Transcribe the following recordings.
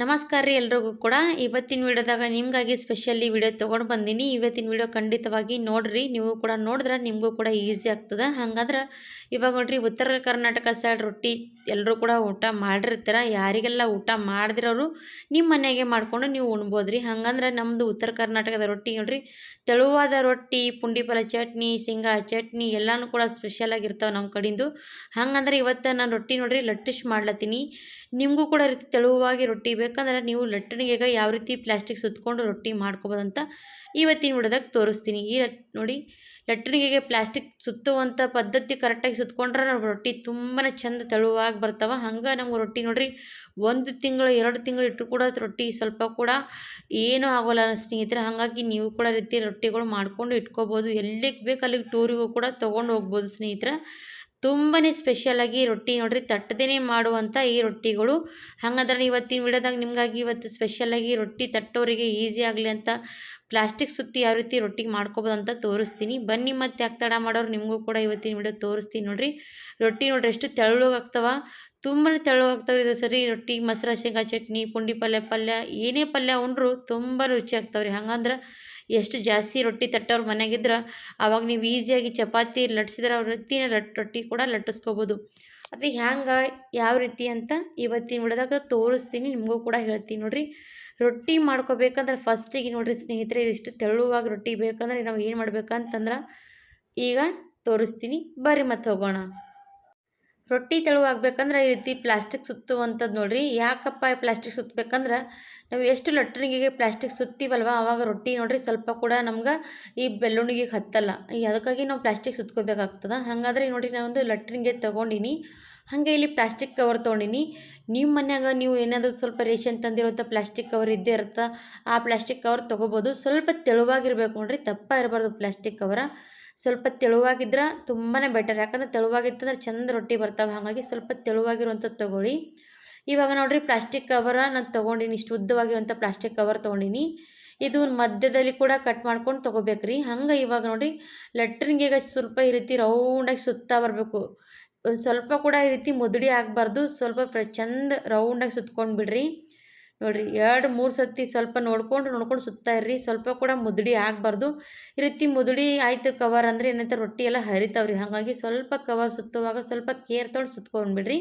ನಮಸ್ಕಾರ ರೀ ಎಲ್ರಿಗೂ ಕೂಡ. ಇವತ್ತಿನ ವಿಡಿಯೋದಾಗ ನಿಮಗಾಗಿ ಸ್ಪೆಷಲಿ ವಿಡಿಯೋ ತೊಗೊಂಡು ಬಂದೀನಿ. ಇವತ್ತಿನ ವಿಡಿಯೋ ಖಂಡಿತವಾಗಿ ನೋಡ್ರಿ. ನೀವು ಕೂಡ ನೋಡಿದ್ರೆ ನಿಮಗೂ ಕೂಡ ಈಸಿ ಆಗ್ತದೆ. ಹಂಗಂದ್ರೆ ಇವಾಗ ನೋಡ್ರಿ, ಉತ್ತರ ಕರ್ನಾಟಕ ಸೈಡ್ ರೊಟ್ಟಿ ಎಲ್ಲರೂ ಕೂಡ ಊಟ ಮಾಡಿರ್ತಾರೆ. ಯಾರಿಗೆಲ್ಲ ಊಟ ಮಾಡಿದಿರೋರು ನಿಮ್ಮ ಮನೆಗೆ ಮಾಡಿಕೊಂಡು ನೀವು ಉಣ್ಬೋದು ರೀ ಹಂಗಂದ್ರೆ ನಮ್ಮದು ಉತ್ತರ ಕರ್ನಾಟಕದ ರೊಟ್ಟಿ ನೋಡ್ರಿ. ತೆಳುವಾದ ರೊಟ್ಟಿ ಪುಂಡಿಪಲ ಚಟ್ನಿ, ಶೇಂಗಾ ಚಟ್ನಿ ಎಲ್ಲನೂ ಕೂಡ ಸ್ಪೆಷಲಾಗಿರ್ತಾವೆ ನಮ್ಮ ಕಡಿಂದು. ಹಂಗಂದ್ರೆ ಇವತ್ತು ನಾನು ರೊಟ್ಟಿ ನೋಡ್ರಿ ಲಟ್ಟಿಶ್ ಮಾಡ್ಲತ್ತೀನಿ. ನಿಮಗೂ ಕೂಡ ರೀತಿ ತೆಳುವಾಗಿ ರೊಟ್ಟಿ ಬೇಕಂದ್ರೆ ನೀವು ಲಟ್ಟಣಿಗೆ ಯಾವ ರೀತಿ ಪ್ಲಾಸ್ಟಿಕ್ ಸುತ್ತಕೊಂಡು ರೊಟ್ಟಿ ಮಾಡ್ಕೊಬೋದಂತ ಇವತ್ತಿನ ವಿಡಿಯೋದಾಗ ತೋರಿಸ್ತೀನಿ. ಈ ನೋಡಿ, ಲಟ್ಟಣಿಗೆಗೆ ಪ್ಲಾಸ್ಟಿಕ್ ಸುತ್ತುವಂಥ ಪದ್ಧತಿ ಕರೆಕ್ಟಾಗಿ ಸುತ್ತಕೊಂಡ್ರೆ ನಮ್ಮ ರೊಟ್ಟಿ ತುಂಬಾ ಚೆಂದ ತೆಳುವಾಗಿ ಬರ್ತಾವೆ. ಹಂಗೆ ನಮ್ಗೆ ರೊಟ್ಟಿ ನೋಡ್ರಿ, ಒಂದು ತಿಂಗಳು, ಎರಡು ತಿಂಗಳು ಇಟ್ಟು ಕೂಡ ರೊಟ್ಟಿ ಸ್ವಲ್ಪ ಕೂಡ ಏನೂ ಆಗೋಲ್ಲ ಸ್ನೇಹಿತರೆ. ಹಾಗಾಗಿ ನೀವು ಕೂಡ ರೀತಿ ರೊಟ್ಟಿಗಳು ಮಾಡ್ಕೊಂಡು ಇಟ್ಕೋಬೋದು. ಎಲ್ಲಿಗೆ ಬೇಕು ಅಲ್ಲಿಗೆ ಟೂರಿಗೂ ಕೂಡ ತೊಗೊಂಡು ಹೋಗ್ಬೋದು ಸ್ನೇಹಿತರೆ. ತುಂಬಾ ಸ್ಪೆಷಲಾಗಿ ರೊಟ್ಟಿ ನೋಡ್ರಿ ತಟ್ಟದೇ ಮಾಡುವಂಥ ಈ ರೊಟ್ಟಿಗಳು. ಹಾಗಾದ್ರೆ ಇವತ್ತಿನ ವಿಡಿಯೋದಾಗ ನಿಮಗಾಗಿ ಇವತ್ತು ಸ್ಪೆಷಲಾಗಿ ರೊಟ್ಟಿ ತಟ್ಟೋರಿಗೆ ಈಸಿ ಆಗಲಿ ಅಂತ ಪ್ಲಾಸ್ಟಿಕ್ ಸುತ್ತಿ ಯಾವ ರೀತಿ ರೊಟ್ಟಿಗೆ ಮಾಡ್ಕೋಬೋದು ಅಂತ ತೋರಿಸ್ತೀನಿ. ಬನ್ನಿ ಮತ್ತು ಯಾಕೆ ತಡ ಮಾಡೋರು ನಿಮಗೂ ಕೂಡ ಇವತ್ತಿನ ವಿಡಿಯೋ ತೋರಿಸ್ತೀನಿ ನೋಡಿರಿ. ರೊಟ್ಟಿ ನೋಡ್ರಿ ಎಷ್ಟು ತೆಳ್ಳಗಾಗ್ತವ ತುಂಬಾ ತೆಳ್ಳಗಾಗ್ತವೆ ಇದು ಸರಿ. ರೊಟ್ಟಿ, ಮೊಸರು, ಶೇಂಗಾ ಚಟ್ನಿ, ಪುಂಡಿ ಪಲ್ಯ ಪಲ್ಯ, ಏನೇ ಪಲ್ಯ ಉಂಡ್ರು ತುಂಬ ರುಚಿ ಆಗ್ತಾವ್ರಿ. ಹಂಗಂದ್ರೆ ಎಷ್ಟು ಜಾಸ್ತಿ ರೊಟ್ಟಿ ತಟ್ಟೋರು ಮನೆಗಿದ್ರೆ ಆವಾಗ ನೀವು ಈಸಿಯಾಗಿ ಚಪಾತಿ ಲಟ್ಸಿದ್ರೆ ಅವ್ರ ಲಟ್ ರೊಟ್ಟಿ ಕೂಡ ಲಟ್ಟಿಸ್ಕೋಬೋದು. ಅದು ಹ್ಯಾಂಗೆ, ಯಾವ ರೀತಿ ಅಂತ ಇವತ್ತಿನ ವಿಡಿಯೋದಾಗ ತೋರಿಸ್ತೀನಿ. ನಿಮಗೂ ಕೂಡ ಹೇಳ್ತೀನಿ ನೋಡಿರಿ. ರೊಟ್ಟಿ ಮಾಡ್ಕೋಬೇಕಂದ್ರೆ ಫಸ್ಟಿಗೆ ನೋಡಿರಿ ಸ್ನೇಹಿತರೆ ಇಷ್ಟು ತೆಳುವಾಗಿ ರೊಟ್ಟಿ ಬೇಕಂದ್ರೆ ನಾವು ಏನು ಮಾಡ್ಬೇಕಂತಂದ್ರೆ ಈಗ ತೋರಿಸ್ತೀನಿ. ಬರ್ರಿ ಮತ್ತೆ ಹೋಗೋಣ. ರೊಟ್ಟಿ ತೆಳುವಾಗಬೇಕಂದ್ರೆ ಈ ರೀತಿ ಪ್ಲಾಸ್ಟಿಕ್ ಸುತ್ತುವಂಥದ್ದು ನೋಡಿರಿ. ಯಾಕಪ್ಪ ಪ್ಲಾಸ್ಟಿಕ್ ಸುತ್ತಬೇಕಂದ್ರೆ ನಾವು ಎಷ್ಟು ಲಟ್ಟಣಿಗೆಗೆ ಪ್ಲಾಸ್ಟಿಕ್ ಸುತ್ತೀವಲ್ವ? ಆವಾಗ ರೊಟ್ಟಿ ನೋಡ್ರಿ ಸ್ವಲ್ಪ ಕೂಡ ನಮ್ಗೆ ಈ ಬೆಳ್ಳುಣಿಗೆ ಹತ್ತಲ್ಲ. ಈ ಅದಕ್ಕಾಗಿ ನಾವು ಪ್ಲಾಸ್ಟಿಕ್ ಸುತ್ಕೋಬೇಕಾಗ್ತದೆ. ಹಾಗಾದ್ರೆ ನೋಡಿ ನಾವೊಂದು ಲಟ್ಟಣಿಗೆ ತೊಗೊಂಡಿನಿ. ಹಾಗೆ ಇಲ್ಲಿ ಪ್ಲಾಸ್ಟಿಕ್ ಕವರ್ ತೊಗೊಂಡಿನಿ. ನಿಮ್ಮ ಮನ್ಯಾಗ ನೀವು ಏನಾದರೂ ಸ್ವಲ್ಪ ರೇಷನ್ ತಂದಿರುವಂಥ ಪ್ಲಾಸ್ಟಿಕ್ ಕವರ್ ಇದ್ದೇ ಇರುತ್ತೆ, ಆ ಪ್ಲಾಸ್ಟಿಕ್ ಕವರ್ ತೊಗೋಬೋದು. ಸ್ವಲ್ಪ ತೆಳುವಾಗಿರಬೇಕು ನೋಡಿರಿ ದಪ್ಪ ಇರಬಾರ್ದು ಪ್ಲಾಸ್ಟಿಕ್ ಕವರ ಸ್ವಲ್ಪ ತೆಳುವಾಗಿದ್ರೆ ತುಂಬಾ ಬೆಟರ್ ಯಾಕಂದ್ರೆ ತೆಳುವಾಗಿತ್ತಂದ್ರೆ ಚಂದ ರೊಟ್ಟಿ ಬರ್ತಾವೆ. ಹಾಗಾಗಿ ಸ್ವಲ್ಪ ತೆಳುವಾಗಿರುವಂಥದ್ದು ತೊಗೊಳ್ಳಿ. ಇವಾಗ ನೋಡಿರಿ ಪ್ಲಾಸ್ಟಿಕ್ ಕವರ ನಾನು ತೊಗೊಂಡಿನಿ, ಇಷ್ಟು ಉದ್ದವಾಗಿರುವಂಥ ಪ್ಲಾಸ್ಟಿಕ್ ಕವರ್ ತೊಗೊಂಡಿನಿ. ಇದು ಮಧ್ಯದಲ್ಲಿ ಕೂಡ ಕಟ್ ಮಾಡ್ಕೊಂಡು ತೊಗೋಬೇಕ್ರಿ. ಹಂಗೆ ಇವಾಗ ನೋಡಿರಿ ಲೆಟ್ರಿನ್ಗೆ ಸ್ವಲ್ಪ ಈ ರೀತಿ ರೌಂಡಾಗಿ ಸುತ್ತಾ ಬರಬೇಕು. ಸ್ವಲ್ಪ ಕೂಡ ಈ ರೀತಿ ಮುದುಡಿ ಆಗಬಾರ್ದು. ಸ್ವಲ್ಪ ಫ್ರ, ಚಂದ ರೌಂಡಾಗಿ ಸುತ್ಕೊಂಡು ಬಿಡ್ರಿ. ನೋಡಿರಿ, ಎರಡು, ಮೂರು ಸತಿ ಸ್ವಲ್ಪ ನೋಡ್ಕೊಂಡು ನೋಡ್ಕೊಂಡು ಸುತ್ತಾ ಇರ್ರಿ. ಸ್ವಲ್ಪ ಕೂಡ ಮುದುಡಿ ಆಗಬಾರ್ದು. ಈ ರೀತಿ ಮುದುಡಿ ಆಯಿತು ಕವರ್ ಅಂದರೆ ಏನಂತ ರೊಟ್ಟಿ ಎಲ್ಲ ಹರಿತಾವ್ರಿ. ಹಾಗಾಗಿ ಸ್ವಲ್ಪ ಕವರ್ ಸುತ್ತುವಾಗ ಸ್ವಲ್ಪ ಕೇರ್ ತೊಗೊಂಡು ಸುತ್ಕೊಂಡ್ಬಿಡ್ರಿ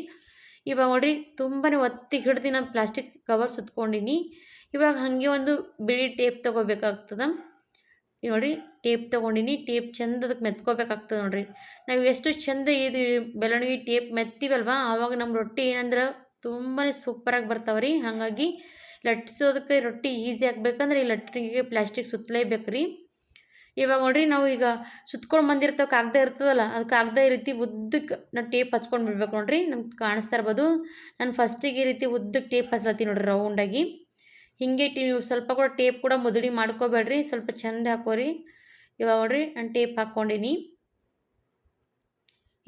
ಇವಾಗ ನೋಡಿರಿ ತುಂಬಾ ಒತ್ತಿ ಹಿಡ್ದು ನಾನು ಪ್ಲಾಸ್ಟಿಕ್ ಕವರ್ ಸುತ್ಕೊಂಡಿನಿ. ಇವಾಗ ಹಾಗೆ ಒಂದು ಬಿಳಿ ಟೇಪ್ ತೊಗೋಬೇಕಾಗ್ತದೆ. ನೋಡಿ ಟೇಪ್ ತೊಗೊಂಡಿನಿ ಟೇಪ್ ಚಂದ ಅದಕ್ಕೆ ಮೆತ್ಕೋಬೇಕಾಗ್ತದೆ ನೋಡಿರಿ. ನಾವು ಎಷ್ಟು ಚಂದ ಇದು ಬೆಳವಣಿಗೆ ಟೇಪ್ ಮೆತ್ತೀವಲ್ವ, ಆವಾಗ ನಮ್ಮ ರೊಟ್ಟಿ ಏನಂದ್ರೆ ತುಂಬಾ ಸೂಪರಾಗಿ ಬರ್ತಾವೆ ರೀ ಹಾಗಾಗಿ ಲಟ್ಸೋದಕ್ಕೆ ರೊಟ್ಟಿ ಈಸಿ ಆಗಬೇಕಂದ್ರೆ ಈ ಲಟ್ಟಿಗೆ ಪ್ಲಾಸ್ಟಿಕ್ ಸುತ್ತಲೇಬೇಕು ರೀ ಇವಾಗ ನೋಡ್ರಿ, ನಾವು ಈಗ ಸುತ್ಕೊಂಡು ಬಂದಿರ್ತಾವೆ, ಕಾಗದ ಇರ್ತದಲ್ಲ ಅದು ಕಾಗದ ಈ ರೀತಿ ಉದ್ದಕ್ಕೆ ನಾವು ಟೇಪ್ ಹಚ್ಕೊಂಡು ಬಿಡ್ಬೇಕು ನೋಡ್ರಿ. ನಮ್ಗೆ ಕಾಣಿಸ್ತಾ ಇರ್ಬೋದು. ನಾನು ಫಸ್ಟಿಗೆ ಈ ರೀತಿ ಉದ್ದಕ್ಕೆ ಟೇಪ್ ಹಚ್ಲತ್ತೀನಿ ನೋಡ್ರಿ ರೌಂಡಾಗಿ ಹೀಗೆ ನೀವು ಸ್ವಲ್ಪ ಕೂಡ ಟೇಪ್ ಕೂಡ ಮುದುಡಿ ಮಾಡ್ಕೋಬೇಡ್ರಿ, ಸ್ವಲ್ಪ ಚೆಂದ ಹಾಕೋರಿ. ಇವಾಗ ನೋಡ್ರಿ ನಾನು ಟೇಪ್ ಹಾಕ್ಕೊಂಡಿನಿ.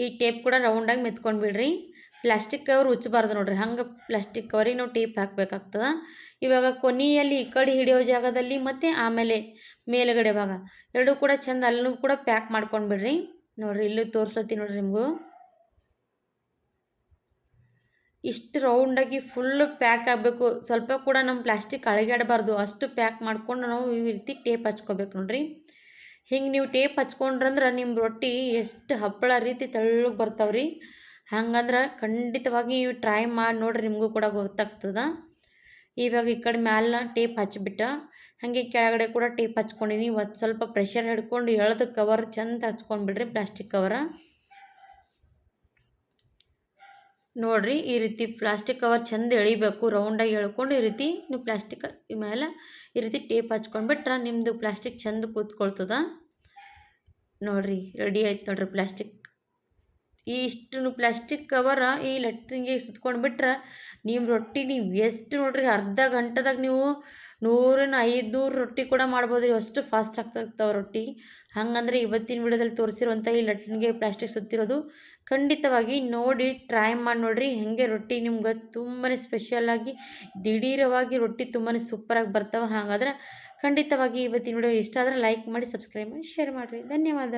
ಈ ಟೇಪ್ ಕೂಡ ರೌಂಡಾಗಿ ಮೆತ್ಕೊಂಡ್ಬಿಡ್ರಿ ಪ್ಲಾಸ್ಟಿಕ್ ಕವರ್ ಉಚ್ಚಬಾರ್ದು ನೋಡ್ರಿ, ಹಂಗೆ ಪ್ಲಾಸ್ಟಿಕ್ ಕವರಿಗೆ ನಾವು ಟೇಪ್ ಹಾಕ್ಬೇಕಾಗ್ತದೆ. ಇವಾಗ ಕೊನೆಯಲ್ಲಿ ಈ ಕಡೆ ಹಿಡಿಯೋ ಜಾಗದಲ್ಲಿ ಮತ್ತು ಆಮೇಲೆ ಮೇಲುಗಡೆ ಭಾಗ. ಎರಡೂ ಕೂಡ ಚೆಂದ ಅಲ್ಲೂ ಕೂಡ ಪ್ಯಾಕ್ ಮಾಡ್ಕೊಂಡ್ಬಿಡ್ರಿ ಬಿಡ್ರಿ. ನೋಡಿರಿ ಇಲ್ಲೂ ತೋರಿಸ್ಲತ್ತೀನಿ ನೋಡ್ರಿ ನಿಮಗೂ. ಇಷ್ಟು ರೌಂಡಾಗಿ ಫುಲ್ಲು ಪ್ಯಾಕ್ ಆಗಬೇಕು. ಸ್ವಲ್ಪ ಕೂಡ ನಮ್ಮ ಪ್ಲಾಸ್ಟಿಕ್ ಅಳಗಾಡಬಾರ್ದು. ಅಷ್ಟು ಪ್ಯಾಕ್ ಮಾಡ್ಕೊಂಡು ನಾವು ಈ ರೀತಿ ಟೇಪ್ ಹಚ್ಕೋಬೇಕು ನೋಡ್ರಿ. ಹಿಂಗೆ ನೀವು ಟೇಪ್ ಹಚ್ಕೊಂಡ್ರಂದ್ರೆ ನಿಮ್ಮ ರೊಟ್ಟಿ ಎಷ್ಟು ಹಪ್ಪಳ ರೀತಿ ತೆಳ್ಳಗೆ ಬರ್ತಾವ್ರಿ. ಹಂಗಂದ್ರೆ ಖಂಡಿತವಾಗಿ ನೀವು ಟ್ರೈ ಮಾಡಿ ನೋಡ್ರಿ ನಿಮಗೂ ಕೂಡ ಗೊತ್ತಾಗ್ತದೆ. ಇವಾಗ ಈ ಕಡೆ ಮ್ಯಾಲ ಟೇಪ್ ಹಚ್ಬಿಟ್ಟು. ಹಾಗೆ ಕೆಳಗಡೆ ಕೂಡ ಟೇಪ್ ಹಚ್ಕೊಂಡಿನಿ. ಒಂದು ಸ್ವಲ್ಪ ಪ್ರೆಷರ್ ಹಿಡ್ಕೊಂಡು ಎಳೆದು ಕವರ್ ಚಂದ ಹಚ್ಕೊಂಡ್ಬಿಡ್ರಿ ಪ್ಲಾಸ್ಟಿಕ್ ಕವರ ನೋಡಿರಿ, ಈ ರೀತಿ ಪ್ಲಾಸ್ಟಿಕ್ ಕವರ್ ಚಂದ ಎಳಿಬೇಕು ರೌಂಡಾಗಿ ಎಳ್ಕೊಂಡು ಈ ರೀತಿ ನೀವು ಪ್ಲಾಸ್ಟಿಕ್ ಮೇಲೆ ಈ ರೀತಿ ಟೇಪ್ ಹಚ್ಕೊಂಡ್ಬಿಟ್ರೆ ನಿಮ್ಮದು ಪ್ಲಾಸ್ಟಿಕ್ ಚಂದ ಕೂತ್ಕೊಳ್ತದ. ನೋಡಿರಿ ರೆಡಿ ಆಯ್ತು ನೋಡ್ರಿ ಪ್ಲಾಸ್ಟಿಕ್ ಈ ಇಷ್ಟು ಪ್ಲಾಸ್ಟಿಕ್ ಕವರ ಈ ಲಟ್ರಿಂಗೆ ಸುತ್ಕೊಂಡು ಬಿಟ್ರೆ ನಿಮ್ಮ ರೊಟ್ಟಿ ನೀವು ಎಷ್ಟು ನೋಡ್ರಿ, ಅರ್ಧ ಗಂಟೆದಾಗ ನೀವು ನೂರಿನ ಐದುನೂರು ರೊಟ್ಟಿ ಕೂಡ ಮಾಡ್ಬೋದು ರೀ ಅಷ್ಟು ಫಾಸ್ಟ್ ಆಗ್ತಾಗ್ತಾವೆ ರೊಟ್ಟಿ. ಹಾಗಂದ್ರೆ ಇವತ್ತಿನ ವಿಡಿಯೋದಲ್ಲಿ ತೋರಿಸಿರುವಂಥ ಈ ಲಟ್ನಿಗೆ ಪ್ಲಾಸ್ಟಿಕ್ ಸುತ್ತಿರೋದು ಖಂಡಿತವಾಗಿ ನೋಡಿ ಟ್ರೈ ಮಾಡಿ ನೋಡಿರಿ, ಹಾಗೆ ರೊಟ್ಟಿ ನಿಮ್ಗೆ ತುಂಬಾ ಸ್ಪೆಷಲಾಗಿ ದಿಢೀರವಾಗಿ ರೊಟ್ಟಿ ತುಂಬಾ ಸೂಪರಾಗಿ ಬರ್ತಾವೆ. ಹಾಗಾದ್ರೆ ಖಂಡಿತವಾಗಿ ಇವತ್ತಿನ ವಿಡಿಯೋ ಇಷ್ಟ ಆದರೆ ಲೈಕ್ ಮಾಡಿ ಸಬ್ಸ್ಕ್ರೈಬ್ ಮಾಡಿ ಶೇರ್ ಮಾಡಿರಿ. ಧನ್ಯವಾದ.